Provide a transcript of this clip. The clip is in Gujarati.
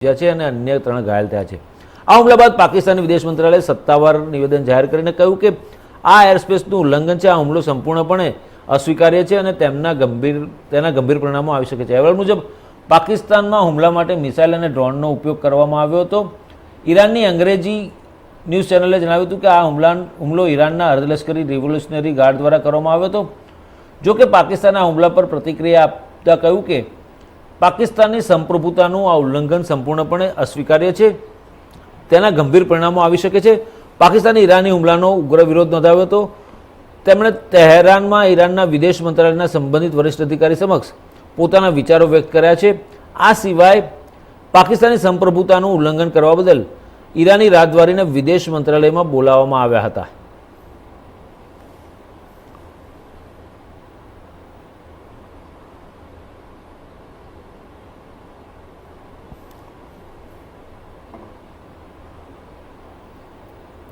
થયા છે અને અન્ય ત્રણ ઘાયલ થયા છે. આ હુમલા બાદ પાકિસ્તાની વિદેશ મંત્રાલયે સત્તાવાર નિવેદન જાહેર કરીને કહ્યું કે આ એરસ્પેસનું ઉલ્લંઘન છે, આ હુમલો સંપૂર્ણપણે અસ્વીકાર્ય છે અને તેમના ગંભીર, તેના ગંભીર પરિણામો આવી શકે છે. અહેવાલ મુજબ, પાકિસ્તાનમાં હુમલા માટે મિસાઇલ અને ડ્રોનનો ઉપયોગ કરવામાં આવ્યો હતો. ઈરાનની અંગ્રેજી ન્યૂઝ ચેનલે જણાવ્યું હતું કે આ હુમલા, હુમલો ઈરાનના અર્ધલશ્કરી રિવોલ્યુશનરી ગાર્ડ દ્વારા કરવામાં આવ્યો હતો. જો કે પાકિસ્તાને આ હુમલા પર પ્રતિક્રિયા આપતા કહ્યું કે પાકિસ્તાનની સંપ્રભુતાનું આ ઉલ્લંઘન સંપૂર્ણપણે અસ્વીકાર્ય છે. તેના ગંભીર પરિણામો આવી શકે છે. પાકિસ્તાને ઈરાની હુમલાનો ઉગ્ર વિરોધ નોંધાવ્યો હતો. તેમણે તહેરાનમાં ઈરાનના વિદેશ મંત્રાલયના સંબંધિત વરિષ્ઠ અધિકારી સમક્ષ પોતાના વિચારો વ્યક્ત કર્યા છે. આ સિવાય પાકિસ્તાની સંપ્રભુતાનું ઉલ્લંઘન કરવા બદલ ઈરાની રાજદ્વારીને વિદેશ મંત્રાલયમાં બોલાવવામાં આવ્યા હતા.